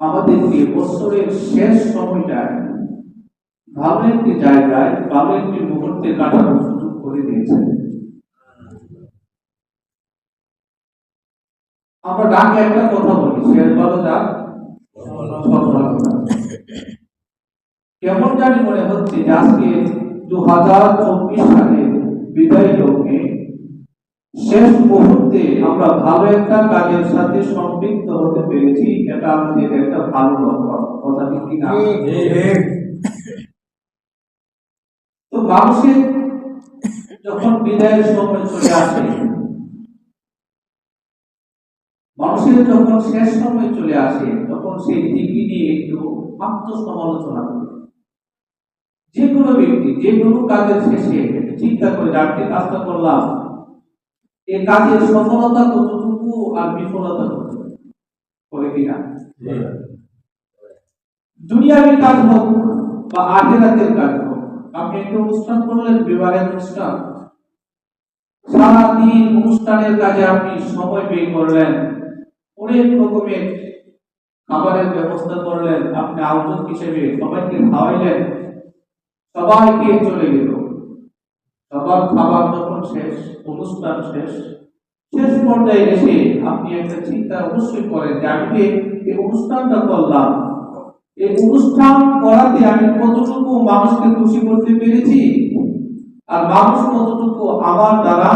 আমাদেরকে বছরের শেষ সময়টায় ভালো একটি জায়গায় ভালো একটি মুহূর্তে কাটানোর সুযোগ করে দিয়েছেন আমরা ডাকে একটা কথা বলি, শেষ ভালো যাক। কেমন জানি মনে হচ্ছে আজকে দু হাজার চব্বিশ সালে বিদায় লগ্নে শেষ মুহূর্তে আমরা ভালো একটা কাজের সাথে সম্পৃক্ত হতে পেরেছি এটা আমাদের একটা ভালো লক্ষণ। কথা ঠিক না? তো মানুষের যখন বিদায়ের সময় চলে আসে মানুষের যখন শেষ সময় চলে আসে তখন সেই দিকে নিয়ে একটু আত্মসমালোচনা করে। যে কোনো ব্যক্তি যে কোনো কাজের শেষে চিন্তা করে যে কাজটা করলাম এই কাজের সফলতা কতটুকু আর বিফলতা কতটুকু? করে কিনা দুনিয়াবি কাজ হোক বা আখেরাতের কাজ হোক আপনি একটা অনুষ্ঠান করলেন বিবাহের অনুষ্ঠান। সারাদিন অনুষ্ঠানের কাজে আপনি সময় ব্যয় করলেন অনেক রকমের খাবারের ব্যবস্থা করলেন আপনি আয়োজক হিসেবে সবাইকে খাওয়াইলেন সবাইকে চলে গেল। সবার খাবার শেষ, অনুষ্ঠান শেষ শেষ পর্যায়ে এসে আপনি একটা চিন্তা অবশ্যই করেন যে আমি এই অনুষ্ঠানটা করলাম, এই অনুষ্ঠান করাতে আমি কতটুকু মানুষকে খুশি করতে পেরেছি? আর মানুষ কতটুকু আমার দ্বারা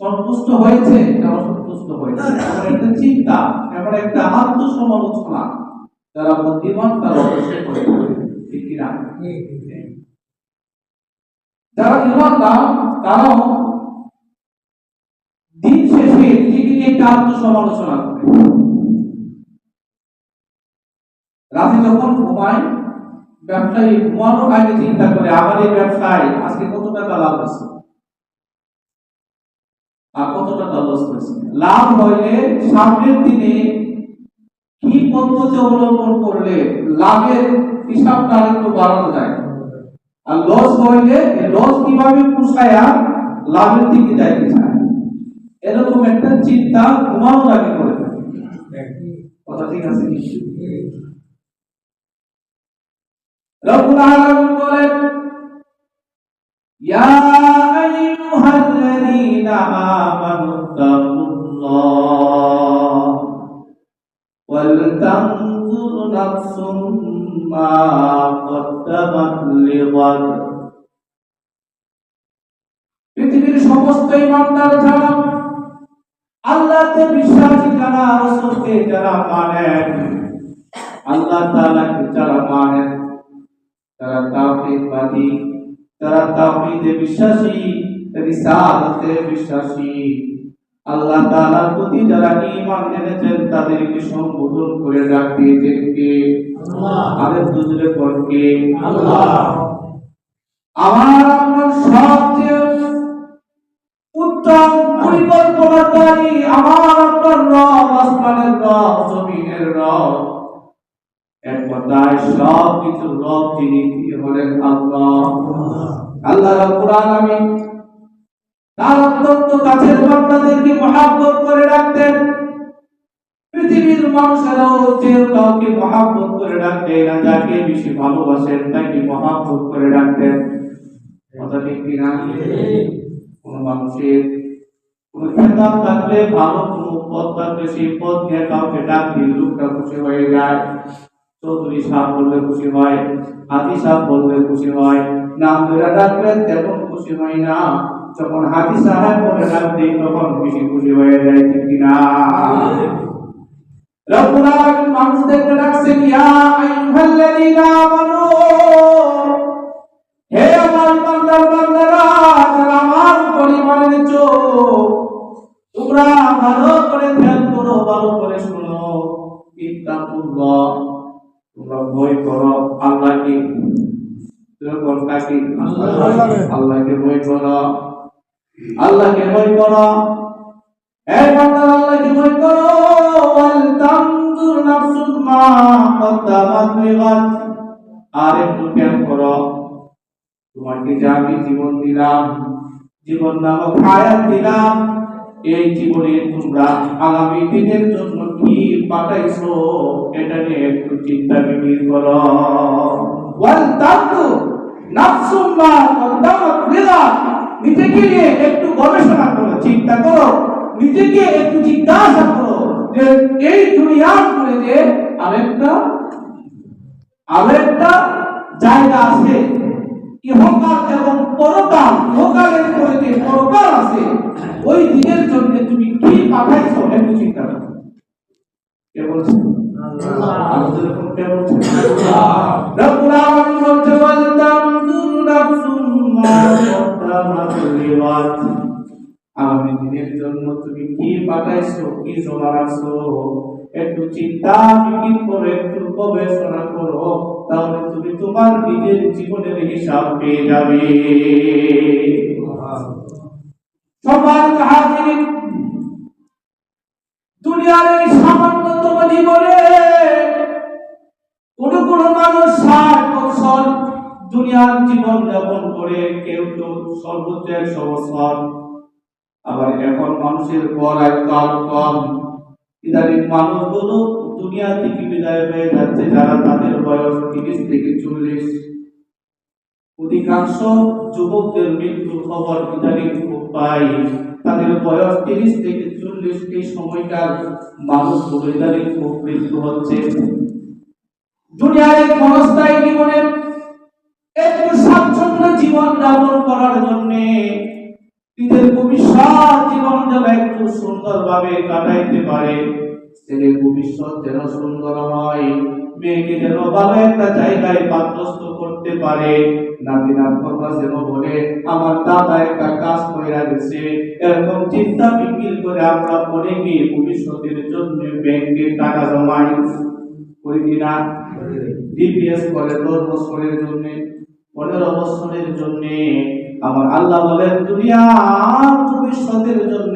সন্তুষ্ট হয়েছে? না অসন্তুষ্ট হয়েছে এমন একটা চিন্তা এমন একটা আত্মসমালোচনা যারা বুদ্ধিমান তারা অবশ্যই করে থাকবে। ঠিক কিনা? যারা ইমানদার তারাও দিন শেষে নিজেকে নিয়ে একটা আত্মসমালোচনা করে রাতে যখন ঘুমায়, ব্যবসায়ী ঘুমানোর আগে চিন্তা করে, আমার এই ব্যবসায় আজকে কত টাকা লাভ আছে আর কত টাকা লস করেছে লাভ হইলে সামনের দিনে কি পদ্ধতি অবলম্বন করলে লাভের হিসাবটা আরেকটু বাড়ানো যায়? আর লস হইলে লস কীভাবে পুষায়া লাভের দিকে যাইতে চায় এরকম একটা চিন্তা ঘুমানোর আগে করে কথা ঠিক আছে? রব্বুল আলামিন বলেন, ইয়া আইয়ুহাল্লাযীনা আমানু তাকুল্লাহ মা কদ্দামাত লিগাদ পৃথিবীর সমস্ত ইমানদার যারা আল্লাহতে বিশ্বাসী যারা, রাসূলকে যারা মানেন আল্লাহ তাআলাকে যারা মানেন তারা তাওহীদবাদী, তারা তাওহীদে বিশ্বাসী রিসালাতে বিশ্বাসী। আল্লাহ তাআলার প্রতি যারা ঈমান এনেছেন তাদেরকে সম্বোধন করে ডাকতে যেতে আল্লাহ। আরে দুজনে করকে আল্লাহ। আমার আপনার সবচেয়ে উত্তম পরিকল্পনাকারী আমার আপনার রব আসমানের রব জমিনের রব। এক কথায় সব কিছু রব তিনি হলেন আল্লাহ। আল্লাহ রাব্বুল আলামিন তার অত্যন্ত কাছের বান্দাদেরকে মহাব্বত করে রাখতেন পৃথিবীর মানুষেরাও যে কাউকে মহাব্বত করে রাখতেন না, যাকে বেশি ভালোবাসেন তাকে মহাব্বত করে রাখতেন কথা ঠিক কিনা কোন মানুষের কোন খেতাব থাকলে ভালো, কোন পদ থাকলে সেই পদ নিয়ে কাউকে ডাক দিলে লোকটা খুশি হয়ে যায়। চৌধুরী সাহেব বললে খুশি হয়, হাতি সাহেব বললে খুশি হয়, নাম ধরে ডাকলে তেমন খুশি হয় না। যখন হাতি সাহেব বলে ডাকতে তখন বেশি খুশি হয়ে যায় ঠিক কিনা? রব্বুল আলামিন মানুষদেরকে ইয়া আইয়ুহাল্লাযীনা আমানু হে আমার বান্দার বান্দারা যারা আমার পরিবার নিছো তোমরা ভালো করে ধ্যান করো ভালো করে শোনো। ইত্তাকুল্লাহ তোমরা ভয় করো আল্লাহকে তোমরা আল্লাহকে। আল্লাহকে ভয় করো। আল্লাহকে ভয় করো। বান্দা, আল্লাহকে ভয় করো। ওয়াল তানজুর মা আর একটু করো, তোমাকে আমি জীবন দিলাম, জীবন নামক দিলাম, এই জীবনে তোমরা আগামী দিনের জন্য কি পাঠাইছো, এটা নিয়ে একটু চিন্তা বিবির করো। ওয়াল তাকু নাফসুম মা নিজেকে নিয়ে একটু গবেষণা করো চিন্তা করো। নিজেকে একটু জিজ্ঞাসা করো যে এই দুনিয়ার করে যে আরেকটা আরেকটা জায়গা আছে। ইহকাল এবং পরকাল ইহকালের পরে যে পরকাল আছে ওই দিনের জন্য তুমি কি পাঠাইছো একটু চিন্তা করো। কে বলছে? আমাদের এখন কে বলছে রব্বুল আলামিন বলছে লিগাদ আগামী দিনের জন্য তুমি কি পাঠাইছো, কি জমা রাখছো? একটু চিন্তা ফিকির করো, একটু গবেষণা করো, তাহলে তুমি তোমার নিজের জীবনের হিসাব পেয়ে যাবে। সবার কাহিনী দুনিয়ার এই সামান্যতম জীবনে কোন কোন মানুষ ষাট দুনিয়ার জীবন যাপন করে কেউ কেউ সর্বোচ্চ একশো আবার এখন মানুষের গড় একদম কম। ইদানিং মানুষগুলো দুনিয়া থেকে বিদায় হয়ে যাচ্ছে, যারা তাদের বয়স তিরিশ থেকে চল্লিশ। অধিকাংশ যুবকদের মৃত্যুর খবর ইদানিং পাই। তাদের বয়স তিরিশ থেকে চল্লিশ এই সময়কার মানুষগুলো ইদানিং খুব মৃত্যু হচ্ছে। দুনিয়ার এই ক্ষণস্থায়ী জীবনে একটু স্বাচ্ছন্দ্য জীবন যাপন করার জন্য নিজের ভবিষ্যৎ জীবন যেন একটু সুন্দরভাবে কাটাইতে পারে। ছেলের ভবিষ্যৎ যেন সুন্দর হয় মেয়েকে যেন ভালো একটা জায়গায় পাত্রস্থ করতে পারে। নাতি নাতকরা যেন বলে আমার দাদা একটা কাজ করে গেছে এরকম চিন্তা বিক্রি করে আমরা অনেকে ভবিষ্যতের জন্য ব্যাংকে টাকা জমাই। করি কিনা ডিপিএস করে দশ বছরের জন্য। পনেরো বছরের জন্য আমার আল্লাহ বলেন দুনিয়ার ভবিষ্যতের জন্য